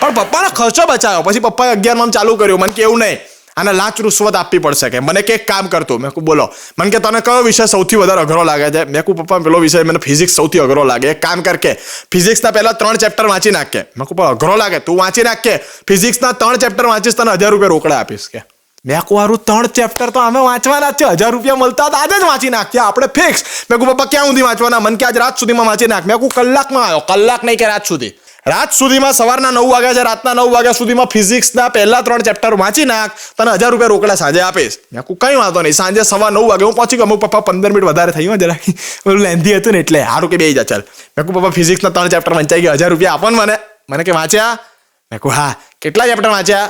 પણ પપ્પાનો ખર્ચો બચાવ્યો પછી પપ્પાએ અગિયારમાં ચાલુ કર્યું, મને કેવું નહીં. આને લાંચ રૂશ્વત આપવી પડશે કે મને કંઈક કામ કરતું મેં કહું, બોલો. મને કે તને કયો વિષય સૌથી વધારે અઘરો લાગે છે? મેં કહું, પપ્પા, પેલો વિષય મને ફિઝિક્સ સૌથી અઘરો લાગે. એક કામ કર કે ફિઝિક્સના પહેલાં ત્રણ ચેપ્ટર વાંચી નાખ કે. મેં કહું અઘરો લાગે. તું વાંચી નાખ કે ફિઝિક્સના ત્રણ ચેપ્ટર વાંચીશ તને હજાર રૂપિયા રોકડા આપીશ કે. મેં કહું, હારું, ત્રણ ચેપ્ટર તો અમે વાંચવાના જ છે. હજાર રૂપિયા મળતા હતા આજે જ વાંચી નાખ્યા આપણે ફિક્સ મેં કહું, પપ્પા, ક્યાં સુધી વાંચવાના? મન કે આજ રાત સુધીમાં વાંચી નાખ. મેં કહું, કલાકમાં આવ્યો. કલાક નહીં કે રાત સુધી. રાત સુધીમાં સવારના નવ વાગ્યા છે, રાતના નવ વાગ્યા સુધીમાં ફિઝિક્સના પહેલા ત્રણ ચેપ્ટર વાંચી નાખ, તને હજાર રૂપિયા રોકડા સાંજે આપીશ. મેં કહું કંઈ વાંધો નહીં, સાંજે સવા નવ વાગે હું પહોંચી ગયો, અમુક પપ્પા પંદર મિનિટ વધારે થઈ હોય જરા પેલું લેન્ધી હતું ને એટલે સારું કે બે જા, ચાલ. મેં કહું પપ્પા, ફિઝિક્સના ત્રણ ચેપ્ટર વંચાઈ ગયા, હજાર રૂપિયા આપો મને. મને કે, વાંચ્યા? મેં કહું હા. કેટલા ચેપ્ટર વાંચ્યા?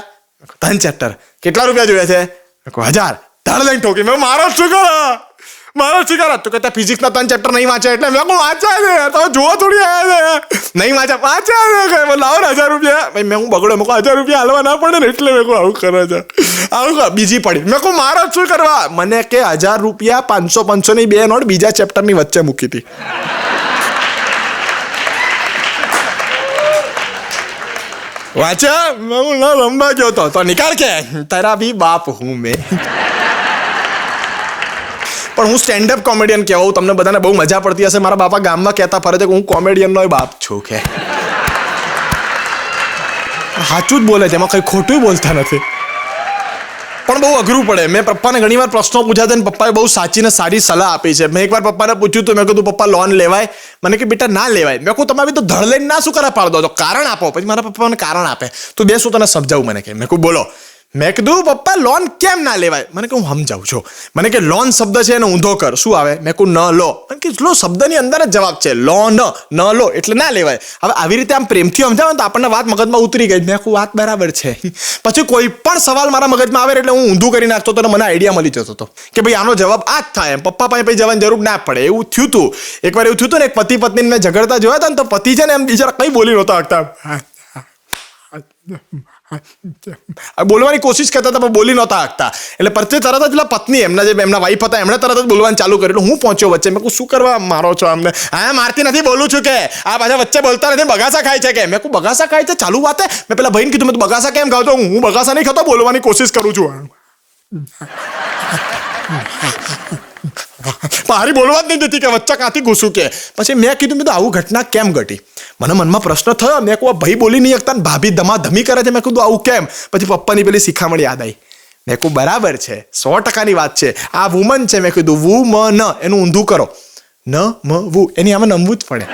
ત્રણ ચેપ્ટર કેટલા રૂપિયા જોઈએ છે? મેં કહું હજાર. ધડ લઈને ઠોકી. મેં મારો શું કરો? મારો જ હતો કે ત્યાં ફિઝિક્સના ત્રણ ચેપ્ટર નહીં વાંચ્યા એટલે મેં કહું વાંચ્યા છે તમે જોવા થોડી આવ્યા છે. નહીં વાંચ્યા વાંચ્યા છે કે? લાવો ને હજાર રૂપિયા. ભાઈ, મેં હું બગડો મેં હજાર રૂપિયા હાલવા ના પડે ને, એટલે મેં આવું કરે છે. આવું બીજી પડી. મેં કહું મારો શું કરવા? મને કે હજાર રૂપિયા પાંચસો પાંચસો ની બે નોટ બીજા ચેપ્ટરની વચ્ચે મૂકી હતી વાંચ્યા? મેં હું ના રમવા ગયો તો નિકાળ કે, તારા બી બાપ હું મેં. પણ હું સ્ટેન્ડ અપ કોમેડિયન કહેવાઉં, તમને બધાને બહુ મજા પડતી હશે. મારા બાપા ગામમાં કહેતા ફરે છે કે હું કોમેડિયનનો બાપ છું કે. સાચું જ બોલે છે, એમાં કંઈ ખોટું બોલતા નથી. પણ બહુ અઘરું પડે. મેં પપ્પાને ઘણીવાર પ્રશ્નો પૂછ્યા હતા અને પપ્પાએ બહુ સાચીને સારી સલાહ આપી છે. મેં એકવાર પપ્પાને પૂછ્યું તો, મેં કીધું, પપ્પા લોન લેવાય? મને કે, બેટા, ના લેવાય. મેં કહું, તમે તો ધડ લઈને ના શું કરા પાડ દો કારણ આપો. પછી મારા પપ્પા મને કારણ આપે. તું બે શું તને સમજાવું મને કે. મેં કહું, બોલો. મેં કીધું, પપ્પા લોન કેમ ના લેવાય? મને કે હું સમજાવું છું. મને કે લોન શબ્દ છે એને ઊંધો કર. શું આવે? મેં કહું, ન લો. મને કે લો, શબ્દની અંદર જ જવાબ છે. લો ન ન લો, એટલે ના લેવાય. હવે આવી રીતે આમ પ્રેમથી સમજાવે તો આપણને વાત મગજમાં ઉતરી ગઈ. મેં કહું, વાત બરાબર છે. પછી કોઈ પણ સવાલ મારા મગજમાં આવે એટલે હું ઊંધું કરી નાખતો તો મને આઈડિયા મળી જતો હતો. કે ભાઈ, આનો જવાબ આ જ થાય એમ. પપ્પા પાસે પછી જવાની જરૂર ના પડે. એવું થયું હતું એકવાર એવું થયું હતું ને, એક પતિ પત્નીને ઝઘડતા જોયા હતા ને, તો પતિ છે ને એમ બિચારા કંઈ બોલી નહોતા હકતા. બોલવાની કોશિશ કરતા હતા, પણ બોલી નહોતા શકતા એટલે પરતે તરત જ પત્ની, એમના જે, એમના વાઈફ હતા, એમણે તરત જ બોલવાનું ચાલુ કર્યું. હું પહોંચ્યો વચ્ચે. મેં શું કરવા મારો છો અમને હા મારતી નથી, બોલું છું કે. આ પાછા વચ્ચે બોલતા નથી, બગાસા ખાય છે કે? મેં કહું બગાસા ખાય છે? ચાલુ વાતે? મેં પેલા ભાઈને કીધું, મેં બગાસા કેમ ખાવ તો હું બગાસા નહીં ખાતો, બોલવાની કોશિશ કરું છું. મારી બોલવા જ નહીં દેતી કે વચ્ચે કાંથી ઘૂસું કે. પછી મેં કીધું, મેં તો આવું ઘટના કેમ ઘટી? મને મનમાં પ્રશ્ન થયો, મેં કહું ભાઈ બોલી નહીં શકતા ને ભાભી ધમા ધમી કરે છે. મેં કીધું, આવું કેમ? પછી પપ્પાની પેલી શિખામણ યાદ આવી મેં કહું બરાબર છે, સો ટકાની વાત છે. આ વુમન છે. મેં કીધું વુ મ ન એનું ઊંધું કરો. ન મ વુ એની આમાં નમવું જ પડે.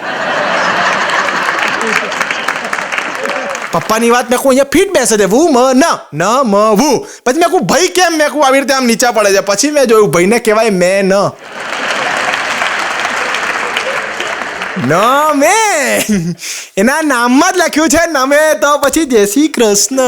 પપ્પાની વાત મેં કહું, અહીંયા ફીટ બેસે છે વુ મ ન ન મ વુ. પછી મેં કહું ભાઈ કેમ? મેં કહું આવી રીતે આમ નીચા પડે છે. પછી મેં જોયું, ભાઈને કહેવાય મેં ન. ન મે. એના નામમાં જ લખ્યું છે, નમે તો પછી જય શ્રી કૃષ્ણ.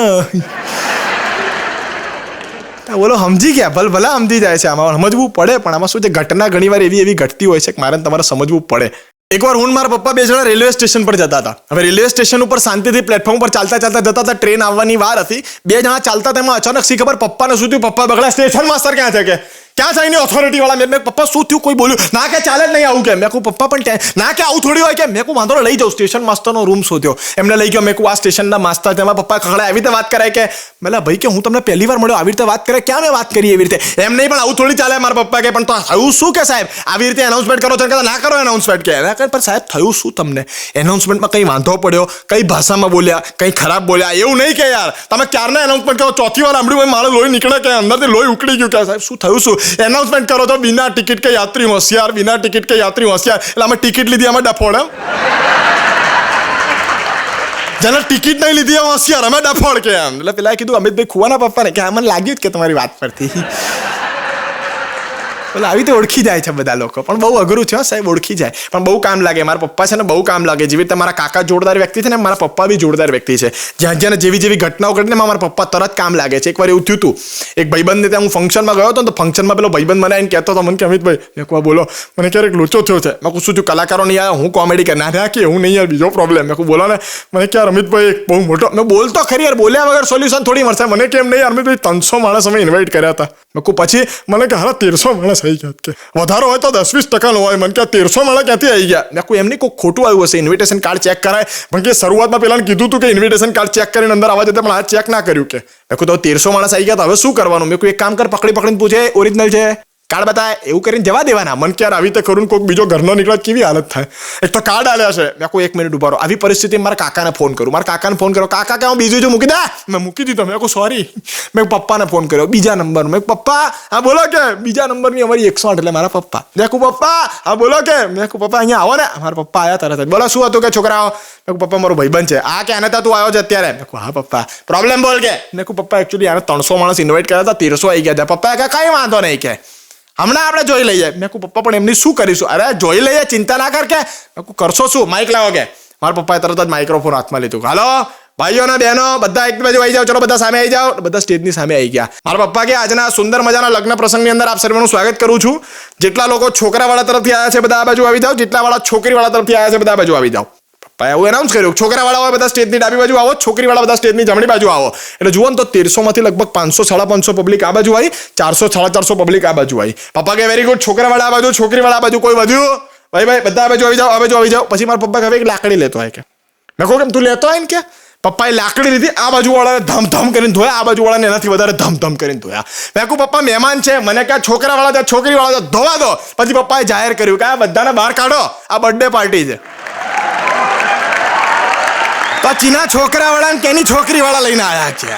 બોલો, સમજી ગયા? ભલ, ભલા સમજી જાય છે આમાં. સમજવું પડે, પણ આમાં શું છે, ઘટના ઘણી વાર એવી એવી ઘટતી હોય છે કે મારે તમારે સમજવું પડે. એકવાર હું મારા પપ્પા બે જણા રેલવે સ્ટેશન પર જતા હતા. હવે રેલવે સ્ટેશન ઉપર શાંતિથી પ્લેટફોર્મ પર ચાલતા ચાલતા જતા હતા ટ્રેન આવવાની વાર હતી. બે જણા ચાલતા તેમાં અચાનક સી ખબર પપ્પાને શું થયું? પપ્પા બગડા સ્ટેશન માસ્ટર ક્યાં છે કે? ક્યાં જઈને ઓથોરિટી વાળા મેં મેં પપ્પા શું થયું? કોઈ બોલ્યું? ના કે ચાલે જ નહીં આવું કે. મેં કહું, પપ્પા, પણ ત્યાં ના કે આવું થોડી હોય કે. મેં કહું, વાંધો લઈ જાઉં. સ્ટેશન માસ્ટરનો રૂમ શોધ્યો. એમને લઈ ગયો. મેં કહું, આ સ્ટેશનના માસ્ટર તેમાં પપ્પા ખખડા આવી રીતે વાત કરાય કે મેલા ભાઈ કે, હું તમને પહેલી વાર મળ્યો. આવી રીતે વાત કરે? ક્યાં મેં વાત કરી એવી રીતે? એમ નહીં, પણ આવું થોડી ચાલે મારા પપ્પા કે. પણ તો થયું શું કે સાહેબ? આવી રીતે એનાઉન્સમેન્ટ કરો છો કે ના કરો એનાઉન્સમેન્ટ કે. એના પણ સાહેબ, થયું શું તમને? એનાઉન્સમેન્ટમાં કંઈ વાંધો પડ્યો? કઈ ભાષામાં બોલ્યા? કંઈ ખરાબ બોલ્યા? એવું નહીં કે યાર. તમે ક્યારના એનાઉન્સમેન્ટ કરો? ચોથી વાર હોય મારે લોહી નીકળે કે અંદરથી લોહી ઉકળી ગયું કે? સાહેબ, શું થયું શું? એનાઉન્સમેન્ટ કરો તો બિના ટિકિટ કે યાત્રી હોશિયાર બિના ટિકિટ કે યાત્રી હોશિયાર. એટલે અમે ટિકિટ લીધી અમે ડફોડ, એમ? જેને ટિકિટ નહીં લીધી એમ હોશિયાર અમે ડફોડ કે એમ. એટલે પેલા કીધું, અમિતભાઈ, ખુવાના પપ્પાને. કે મને લાગ્યું જ કે તમારી વાત પરથી. એટલે આવી રીતે ઓળખી જાય છે બધા લોકો. પણ બહુ અઘરું છે સાહેબ, ઓળખી જાય. પણ બહુ કામ લાગે. મારા પપ્પા છે ને બહુ કામ લાગે. જેવી રીતે મારા કાકા જોરદાર વ્યક્તિ છે ને, મારા પપ્પા બી જોરદાર વ્યક્તિ છે. જ્યાં જ્યાં જેવી જેવી ઘટનાઓ ઘટને મારા પપ્પા તરત કામ લાગે છે. એકવાર એવું થયું હતું એક ભાઈબંધને ત્યાં હું ફંક્શનમાં ગયો હતો ને, તો ફંક્શનમાં પેલો ભાઈબંધ મને આવીને કહેતો હતો, મને કે, અમિતભાઈ એકવાર બોલો. મને ક્યારેક લોચો થયો છે. મેં શું થયું? કલાકારો નહીં આવ્યા? હું કોમેડી કર ના કે હું નહીં યાર, બીજો પ્રોબ્લેમ મેં બોલો ને. મને કે અમિતભાઈ, એક બહુ મોટો મેં બોલતો ખરી યાર, બોલ્યા વગર સોલ્યુશન થોડી મળશે. મને કેમ નહીં અમિતભાઈ, ત્રણસો માણસ અમે ઇન્વાઇટ કર્યા હતા. મેં પછી? મને કે હારા તેરસો માણસ આવી ગયા કે વધારો હોય તો દસ વીસ ટકાનો હોય મને કે તેરસો માણસ ક્યાંથી આવી ગયા મેં કોઈ એમની કોઈ ખોટું આવ્યું હશે ઇન્વિટેશન કાર્ડ ચેક કરાય પણ કે શરૂઆતમાં પેલાને કીધું હતું કે ઇન્વિટેશન કાર્ડ ચેક કરીને અંદર આવવા જતા પણ આ ચેક ના કર્યું કે મેં કહું તો તેરસો માણસ આવી ગયા તો હવે શું કરવાનું મેં કોઈ એક કામ કર પકડી પકડીને પૂછે ઓરિજિનલ છે કાર્ડ બતાય એવું કરીને જવા દેવાના. મન કે યાર આવી રીતે કરું કોઈક બીજો ઘરનો નીકળે કેવી હાલત થાય? એક તો કાર્ડ આલ્યા છે મેં કોઈ એક મિનિટ ઊભા રહો. આવી પરિસ્થિતિમાં મારા કાકાને ફોન કરું. મારા કાકાને ફોન કર્યો. કાકા કે હું બીજું જો મૂકી દે. મેં મૂકી દીધો. મેં કહું સોરી મેં પપ્પાને ફોન કર્યો. બીજા નંબર મેં પપ્પા, હા, બોલો કે. બીજા નંબરની અમારી એકસો આઠ, એટલે મારા પપ્પા. મેં કહું, પપ્પા, હા, બોલો કે. મેં કહું, પપ્પા, અહીંયા આવો ને. મારા પપ્પા આવ્યા તરત બોલો, શું હતું કે છોકરાઓ? મેં પપ્પા, મારો ભાઈબંધ છે. આ કે આને તા તું આવ્યો છે અત્યારે? મેં હા, પપ્પા. પ્રોબ્લેમ બોલ કે. મેં કહું, પપ્પા એકચ્યુઅલી આને ત્રણસો માણસ ઇન્વાઇટ કર્યા હતા. તેરસો આવી ગયા હતા. પપ્પા કે કઈ વાંધો નહીં કે. હમણાં આપણે જોઈ લઈએ. મેં કહું પપ્પા, પણ એમની શું કરીશું? અરે, જોઈ લઈએ, ચિંતા ના કર કે. મેં કહું કરશો શું? માઇક લાવો કે. મારા પપ્પાએ તરત જ માઇક્રોફોન હાથમાં લીધું હાલો, ભાઈઓ અને બહેનો, બધા એક બાજુ આવી જાઓ, ચલો, બધા સામે આવી જાઓ. બધા સ્ટેજની સામે આવી ગયા. મારા પપ્પા કે, આજના સુંદર મજાના લગ્ન પ્રસંગની અંદર આપ સર્વેનું સ્વાગત કરું છું. જેટલા લોકો છોકરાવાળા તરફથી આવ્યા છે, બધા આ બાજુ આવી જાઓ. જેટલા વાળા છોકરીવાળા તરફથી આવ્યા છે, બધા બાજુ આવી જાઓ. પપ્પાએ આવું એનાઉન્સ કર્યું છોકરાવાળા હોય બધા સ્ટેજની ડાબી બાજુ આવો, છોકરીવાળા બધા સ્ટેજની જમણી બાજુ આવો. એટલે જુઓ ને તો તેરસોમાંથી લગભગ પાંચસો, સાડા પાંચસો પબ્લિક આ બાજુ આવી, ચારસો, સાડા ચારસો પબ્લિક આ બાજુ આવી. પપ્પા કે વેરી ગુડ છોકરાવાળા આ બાજુ, છોકરીવાળા આ બાજુ કોઈ વધ્યું? ભાઈ ભાઈ, બધા આ બાજુ આવી જાઓ, આ બાજુ આવી જાઓ. પછી મારા પપ્પા હવે એક લાકડી લેતો હોય કે, મેં કહું કેમ તું લેતો હોય ને કે? પપ્પાએ લાકડી લીધી, આ બાજુ વાળાને ધમ ધમ કરીને ધોયા, આ બાજુ વાળાને એનાથી વધારે ધમ ધમ કરીને ધોયા. મેં કહું પપ્પા, મહેમાન છે. મને ક્યાં છોકરા વાળા છે છોકરી વાળા ધોવા દો. પછી પપ્પાએ જાહેર કર્યું કે, આ બધાને બહાર કાઢો, આ બર્થડે પાર્ટી છે. પછીના છોકરા વાળા કેની છોકરી વાળા લઈને આવ્યા છે?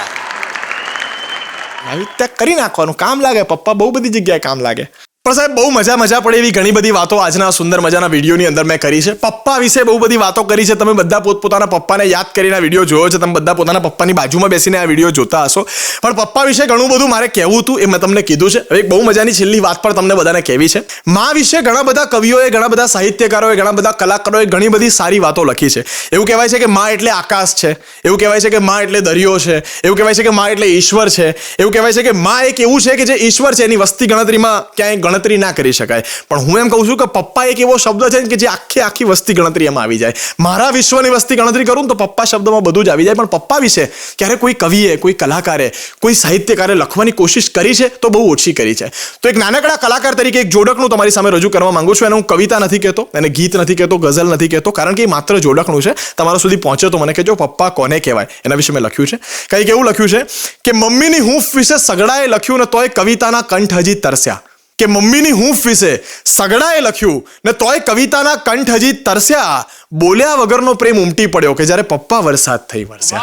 આવી રીતે કરી નાખવાનું. કામ લાગે. પપ્પા બહુ બધી જગ્યાએ કામ લાગે. પણ સાહેબ, બહુ મજા મજા પડે એવી ઘણી બધી વાતો આજના સુંદર મજાના વિડીયોની અંદર મેં કરી છે. પપ્પા વિશે બહુ બધી વાતો કરી છે. તમે બધા પોતપોતાના પપ્પાને યાદ કરીને વીડિયો જોયો છે. તમે બધા પોતાના પપ્પાની બાજુમાં બેસીને આ વીડિયો જોતા હશો. પણ પપ્પા વિશે ઘણું બધું મારે કહેવું હતું એ મેં તમને કીધું છે. એક બહુ મજાની છેલ્લી વાત પણ તમને બધાને કહેવી છે. મા વિશે ઘણા બધા કવિઓએ, ઘણા બધા સાહિત્યકારોએ, ઘણા બધા કલાકારોએ ઘણી બધી સારી વાતો લખી છે. એવું કહેવાય છે કે મા એટલે આકાશ છે. એવું કહેવાય છે કે મા એટલે દરિયો છે. એવું કહેવાય છે કે મા એટલે ઈશ્વર છે. એવું કહેવાય છે કે મા એક એવું છે કે જે ઈશ્વર છે. એની વસ્તી ગણતરીમાં ક્યાંય ગણતરી ના કરી શકાય. પણ હું એમ કહું છું કે પપ્પા એક એવો શબ્દ છે કે જે આખી આખી વસ્તી ગણતરી એમાં આવી જાય. મારા વિશ્વની વસ્તી ગણતરી કરું તો પપ્પા શબ્દમાં બધું જ આવી જાય. પણ પપ્પા વિશે ક્યારે કોઈ કવિએ, કોઈ કલાકારે, કોઈ સાહિત્યકારે લખવાની કોશિશ કરી છે તો બહુ ઓછી કરી છે. તો એક નાનકડા કલાકાર તરીકે એક જોડકનું તમારી સામે રજૂ કરવા માંગુ છું. એને હું કવિતા નથી કહેતો, એને ગીત નથી કહેતો, ગઝલ નથી કહેતો, કારણ કે એ માત્ર જોડકનું છે. તમારા સુધી પહોંચે તો મને કહેજો પપ્પા કોને કહેવાય? એના વિશે મેં લખ્યું છે. કંઈક એવું લખ્યું છે કે મમ્મીની હૂંફ વિશે સગડાએ લખ્યું ને તોય કવિતાના કંઠ હજી તરસ્યા. કે મમ્મીની હૂંફ વિશે સગડાએ લખ્યું ને તોય કવિતાના કંઠ હજી તરસ્યા. બોલ્યા વગરનો પ્રેમ ઉમટી પડ્યો કે જ્યારે પપ્પા વરસાદ થઈ વરસ્યા.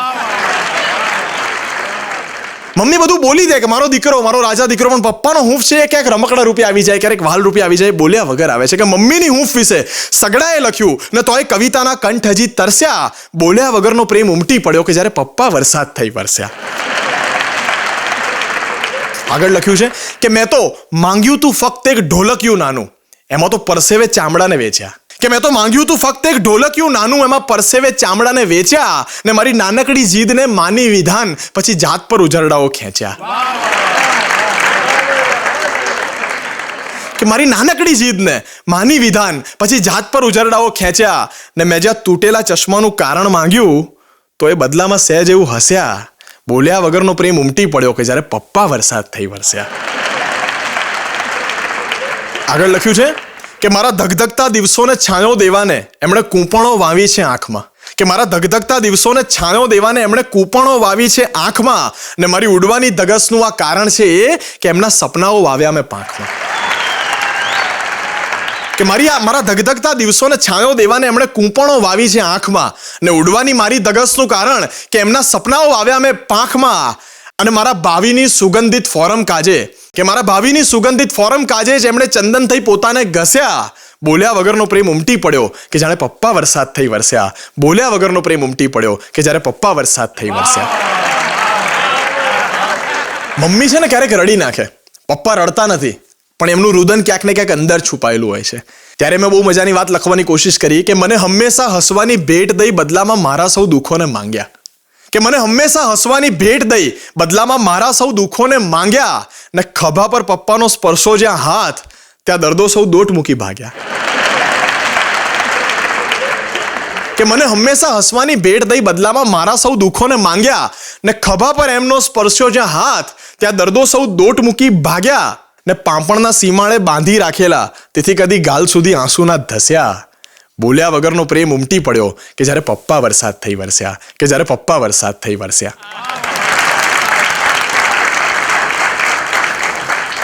મમ્મી બધું બોલી દે કે મારો દીકરો, મારો રાજા દીકરો, પણ પપ્પાનો હૂંફ છે? ક્યાંક રમકડા રૂપે આવી જાય, ક્યારેક વાલ રૂપે આવી જાય, બોલ્યા વગર આવે છે. કે મમ્મીની હૂંફ વિશે સગડાએ લખ્યું ને તોય કવિતાના કંઠ હજી તરસ્યા. બોલ્યા વગરનો પ્રેમ ઉમટી પડ્યો કે જ્યારે પપ્પા વરસાદ થઈ વરસ્યા. આગળ લખ્યું છે કે મેં તો માંગ્યું તું ફક્ત એક ઢોલકિયું નાનું. એમાં તો પરસેવે ચામડાને વેચ્યા. કે મેં તો માંગ્યું તું ફક્ત એક ઢોલકિયું નાનું, એમાં પરસેવે ચામડાને વેચ્યા ને મારી નાનકડી જીદને માની વિધાન, પછી જાત પર ઉજરડાઓ ખેંચ્યા. કે મારી નાનકડી જીદને માની વિધાન, પછી જાત પર ઉજરડાઓ ખેંચ્યા ને મેં જ્યાં તૂટેલા ચશ્માનું કારણ માંગ્યું, તો એ બદલામાં સહેજ એવું હસ્યા. બોલ્યા વગરનો પ્રેમ ઉમટી પડ્યો કે જ્યારે પપ્પા વરસાદ થઈ વરસ્યા. આગળ લખ્યું છે કે મારા ધગધગતા દિવસોને છાંયો દેવાને એમણે કૂંપણો વાવી છે આંખમાં. કે મારા ધગધગતા દિવસોને છાંયો દેવાને એમણે કૂંપણો વાવી છે આંખમાં ને મારી ઉડવાની ધગસનું આ કારણ છે એ કે એમના સપનાઓ વાવ્યા મેં પાંખમાં. કે મારી આ મારા ધગધગતા દિવસોને છાંયો દેવાને એમણે કૂંપણો વાવી છે આંખમાં. ને ઉડવાની મારી ધગસનું કારણ કે એમના સપનાઓ આવ્યા મેં પાંખમાં. અને મારા ભાવિની સુગંધિત ફોરમ કાજે. કે મારા ભાવિની સુગંધિત ફોરમ કાજે જ એમણે ચંદન થઈ પોતાને ઘસ્યા. બોલ્યા વગરનો પ્રેમ ઉમટી પડ્યો કે જાણે પપ્પા વરસાદ થઈ વરસ્યા. બોલ્યા વગરનો પ્રેમ ઉમટી પડ્યો કે જ્યારે પપ્પા વરસાદ થઈ વરસ્યા. મમ્મી છે ને ક્યારેક રડી નાખે. પપ્પા રડતા નથી. પણ એમનું રુદન ક્યાંક ને ક્યાંક અંદર છુપાયેલું હોય છે. ત્યારે મેં બહુ મજાની વાત લખવાની કોશિશ કરી કે મને હંમેશા હસવાની ભેટ દઈ બદલામાં મારા સૌ દુઃખોને માંગ્યા. કે મને હંમેશા હસવાની ભેટ દઈ બદલામાં મારા સૌ દુઃખોને માંગ્યા ને ખભા પર પપ્પાનો સ્પર્શો જ્યાં હાથ, ત્યાં દર્દો સૌ દોટ મૂકી ભાગ્યા. કે મને હંમેશા હસવાની ભેટ દઈ બદલામાં મારા સૌ દુઃખોને માંગ્યા ને ખભા પર એમનો સ્પર્શ્યો જ્યાં હાથ, ત્યાં દર્દો સૌ દોટ મૂકી ભાગ્યા. ને પાંપણના સીમાળે બાંધી રાખેલા. તેથી કદી ગાલ સુધી આંસુના ધસ્યા. બોલ્યા વગરનો પ્રેમ ઉમટી પડ્યો કે જ્યારે પપ્પા વરસાદ થઈ વરસ્યા, કે જ્યારે પપ્પા વરસાદ થઈ વરસ્યા.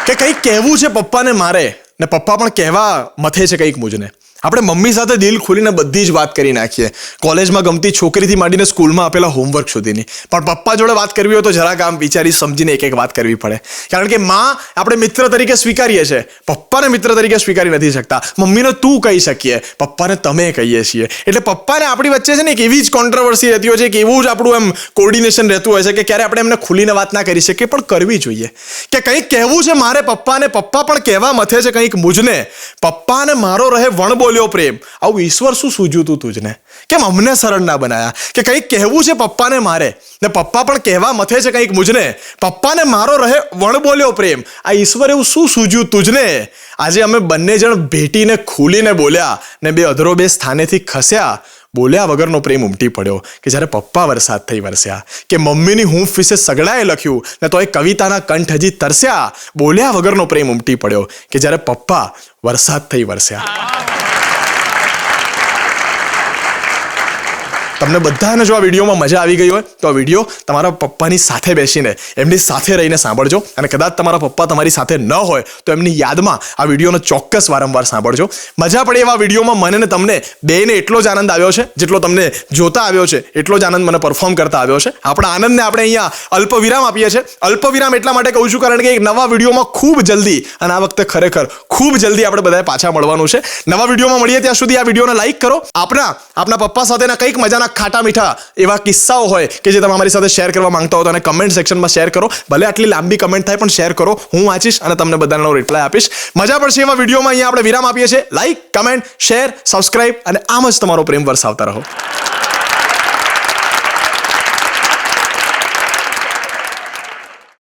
કે કંઈક કહેવું છે પપ્પાને મારે, ને પપ્પા પણ કહેવા મથે છે કંઈક મુજને. આપણે મમ્મી સાથે દિલ ખોલીને બધી જ વાત કરી નાખીએ. કોલેજમાં ગમતી છોકરીથી માંડીને સ્કૂલમાં આપેલા હોમવર્ક સુધીની. પણ પપ્પા જોડે વાત કરવી હોય તો જરાક આમ વિચારી સમજીને એક એક વાત કરવી પડે. કારણ કે માં આપણે મિત્ર તરીકે સ્વીકારીએ છીએ. પપ્પાને મિત્ર તરીકે સ્વીકારી નથી શકતા. મમ્મીને તું કહી શકીએ. પપ્પાને તમે કહીએ છીએ. એટલે પપ્પાને આપણી વચ્ચે છે ને એક એવી જ કોન્ટ્રોવર્સી રહેતી હોય છે કે એવું જ આપણું એમ કોર્ડિનેશન રહેતું હોય છે કે ક્યારે આપણે એમને ખુલીને વાત ના કરી શકીએ, પણ કરવી જોઈએ. કે કંઈક કહેવું છે મારે પપ્પાને, પપ્પા પણ કહેવા મથે છે કંઈક મુજને. પપ્પાને મારો રહે વણ બોલ્યો પ્રેમ. આવું ઈશ્વર શું સૂજ્યું તું તુજને? કેમ અમને સરળ ના બનાયા? કે કંઈક કહેવું છે પપ્પાને મારે? ને પપ્પા પણ કહેવા મથે છે કંઈક મુજને. પપ્પાને મારો રહે વણ બોલ્યો પ્રેમ. આ ઈશ્વર એવું શું સૂજ્યું તુજને? આજે અમે બંને જણ ભેટીને ખુલીને બોલ્યા ને બે અધરો બે સ્થાનેથી ખસ્યા. બોલ્યા વગરનો પ્રેમ ઉમટી પડ્યો કે જ્યારે પપ્પા વરસાદ થઈ વરસ્યા કે મમ્મીની હૂંફ વિશે સગડાએ લખ્યું ને તો એ કવિતાના કંઠ હજી તરસ્યા. બોલ્યા વગરનો પ્રેમ ઉમટી પડ્યો કે જ્યારે પપ્પા વરસાદ થઈ વરસ્યા. તમને બધાને જો આ વિડીયોમાં મજા આવી ગઈ હોય, તો આ વીડિયો તમારા પપ્પાની સાથે બેસીને, એમની સાથે રહીને સાંભળજો. અને કદાચ તમારા પપ્પા તમારી સાથે ન હોય, તો એમની યાદમાં આ વિડીયોનો ચોક્કસ વારંવાર સાંભળજો. મજા પડે એવા વિડીયોમાં મને ને તમને બેને એટલો જ આનંદ આવ્યો છે, જેટલો તમને જોતા આવ્યો છે, એટલો જ આનંદ મને પરફોર્મ કરતા આવ્યો છે. આપણા આનંદને આપણે અહીંયા અલ્પ વિરામ આપીએ છીએ. અલ્પ વિરામ એટલા માટે કહું છું કારણ કે એક નવા વિડીયોમાં ખૂબ જલ્દી, અને આ વખતે ખરેખર ખૂબ જલ્દી આપણે બધાએ પાછા મળવાનું છે. નવા વિડીયોમાં મળીએ ત્યાં સુધી આ વિડીયોને લાઈક કરો. આપના આપના પપ્પા સાથેના કંઈક મજાના ખાટા મીઠા, એવા કિસ્સાઓ હોય કે જે તમે અમારી સાથે શેર કરવા માંગતા હો તો અને કમેન્ટ સેક્શનમાં શેર કરો. ભલે આટલી લાંબી કમેન્ટ થાય પણ શેર કરો. હું વાંચીશ અને તમને બધાનો રિપ્લાય આપીશ. મજા પડશે એવા વિડીયોમાં અહીંયા આપણે વિરામ આપીએ છીએ. લાઈક કમેન્ટ શેર સબસ્ક્રાઇબ અને આમ જ તમારો પ્રેમ વરસાવતા રહો.